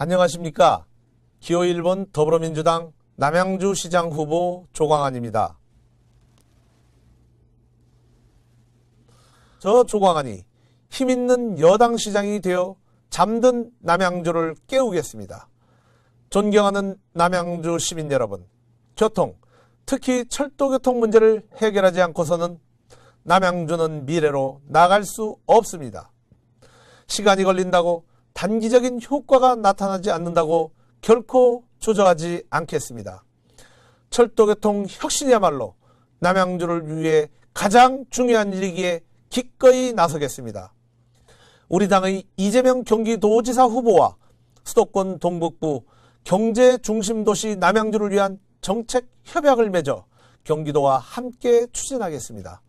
안녕하십니까. 기호 1번 더불어민주당 남양주 시장 후보 조광안입니다. 저 조광안이 힘있는 여당 시장이 되어 잠든 남양주를 깨우겠습니다. 존경하는 남양주 시민 여러분, 교통, 특히 철도교통 문제를 해결하지 않고서는 남양주는 미래로 나갈 수 없습니다. 시간이 걸린다고 단기적인 효과가 나타나지 않는다고 결코 조정하지 않겠습니다. 철도교통 혁신이야말로 남양주를 위해 가장 중요한 일이기에 기꺼이 나서겠습니다. 우리 당의 이재명 경기도지사 후보와 수도권 동북부 경제 중심 도시 남양주를 위한 정책 협약을 맺어 경기도와 함께 추진하겠습니다.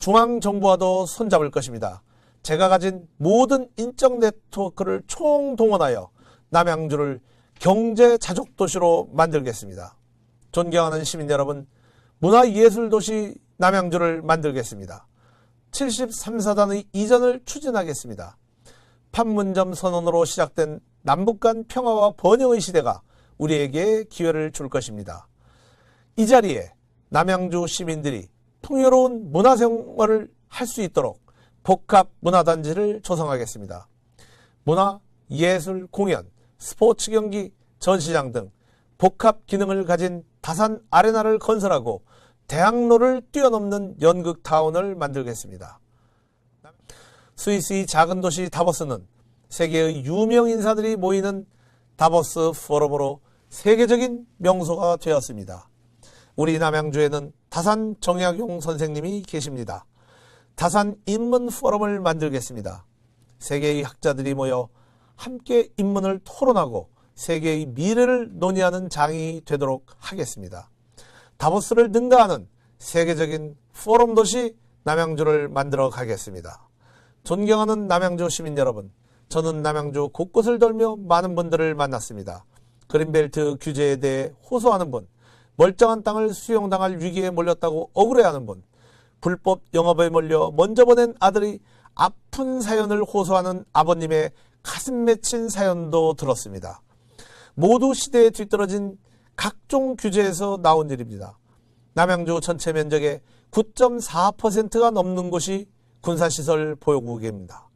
중앙정부와도 손잡을 것입니다. 제가 가진 모든 인적 네트워크를 총동원하여 남양주를 경제 자족 도시로 만들겠습니다. 존경하는 시민 여러분, 문화예술 도시 남양주를 만들겠습니다. 73사단의 이전을 추진하겠습니다. 판문점 선언으로 시작된 남북 간 평화와 번영의 시대가 우리에게 기회를 줄 것입니다. 이 자리에 남양주 시민들이 풍요로운 문화생활을 할 수 있도록 복합 문화단지를 조성하겠습니다. 문화, 예술, 공연, 스포츠 경기, 전시장 등 복합 기능을 가진 다산 아레나를 건설하고 대학로를 뛰어넘는 연극 타운을 만들겠습니다. 스위스의 작은 도시 다보스는 세계의 유명 인사들이 모이는 다보스 포럼으로 세계적인 명소가 되었습니다. 우리 남양주에는 다산 정약용 선생님이 계십니다. 다산 인문 포럼을 만들겠습니다. 세계의 학자들이 모여 함께 인문을 토론하고 세계의 미래를 논의하는 장이 되도록 하겠습니다. 다보스를 능가하는 세계적인 포럼 도시 남양주를 만들어 가겠습니다. 존경하는 남양주 시민 여러분, 저는 남양주 곳곳을 돌며 많은 분들을 만났습니다. 그린벨트 규제에 대해 호소하는 분, 멀쩡한 땅을 수용당할 위기에 몰렸다고 억울해하는 분, 불법 영업에 몰려 먼저 보낸 아들이 아픈 사연을 호소하는 아버님의 가슴 맺힌 사연도 들었습니다. 모두 시대에 뒤떨어진 각종 규제에서 나온 일입니다. 남양주 전체 면적의 9.4%가 넘는 곳이 군사시설 보호구역입니다.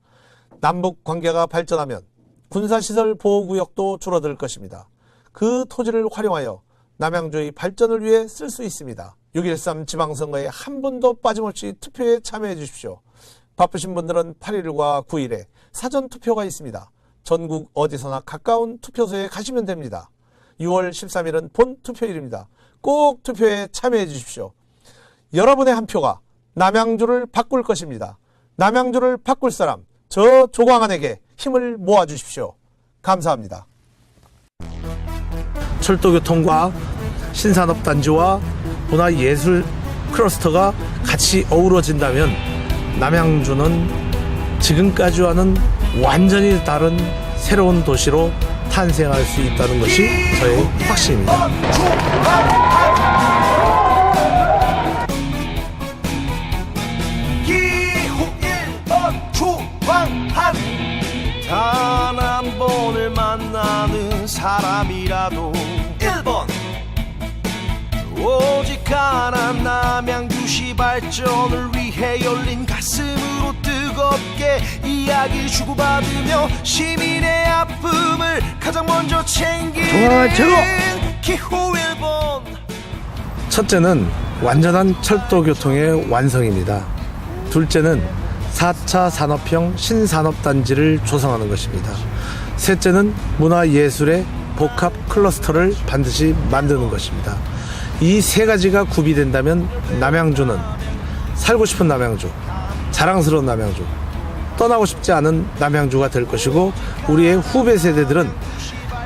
남북 관계가 발전하면 군사시설 보호구역도 줄어들 것입니다. 그 토지를 활용하여 남양주의 발전을 위해 쓸 수 있습니다. 6.13 지방선거에 한 분도 빠짐없이 투표에 참여해 주십시오. 바쁘신 분들은 8일과 9일에 사전투표가 있습니다. 전국 어디서나 가까운 투표소에 가시면 됩니다. 6월 13일은 본 투표일입니다. 꼭 투표에 참여해 주십시오. 여러분의 한 표가 남양주를 바꿀 것입니다. 남양주를 바꿀 사람, 저 조광안에게 힘을 모아 주십시오. 감사합니다. 철도교통과 신산업단지와 문화예술 클러스터가 같이 어우러진다면 남양주는 지금까지와는 완전히 다른 새로운 도시로 탄생할 수 있다는 것이 저의 확신입니다. 기호 1번 조광한 단한 번을 만나는 사람이라도 1번 오직 하나 남양주시 발전을 위해 열린 가슴으로 뜨겁게 이야기 주고받으며 시민의 아픔을 가장 먼저 챙기는 기호 1번 첫째는 완전한 철도 교통의 완성입니다. 둘째는 4차 산업형 신산업단지를 조성하는 것입니다. 셋째는 문화예술의 복합 클러스터를 반드시 만드는 것입니다. 이 세 가지가 구비된다면 남양주는 살고 싶은 남양주, 자랑스러운 남양주, 떠나고 싶지 않은 남양주가 될 것이고 우리의 후배 세대들은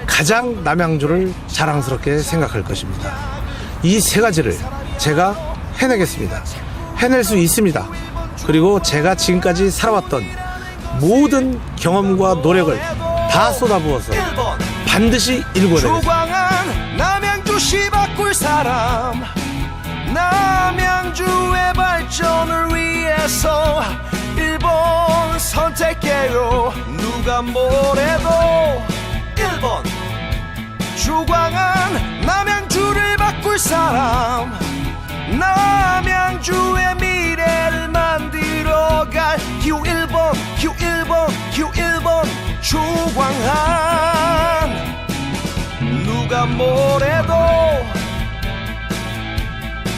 가장 남양주를 자랑스럽게 생각할 것입니다. 이 세 가지를 제가 해내겠습니다. 해낼 수 있습니다. 그리고 제가 지금까지 살아왔던 모든 경험과 노력을 다 쏟아부어서 1번 반드시 일궈내겠습니다. 꿀 사람. 남양주의 발전을 위해서 일본 선택해요. 누가 뭐래도 일본. 주광한 남양주를 바꿀 사람. 남양주의 미래를 만들어갈 Q1번 Q1번 Q1번 주광한. 누가 뭐래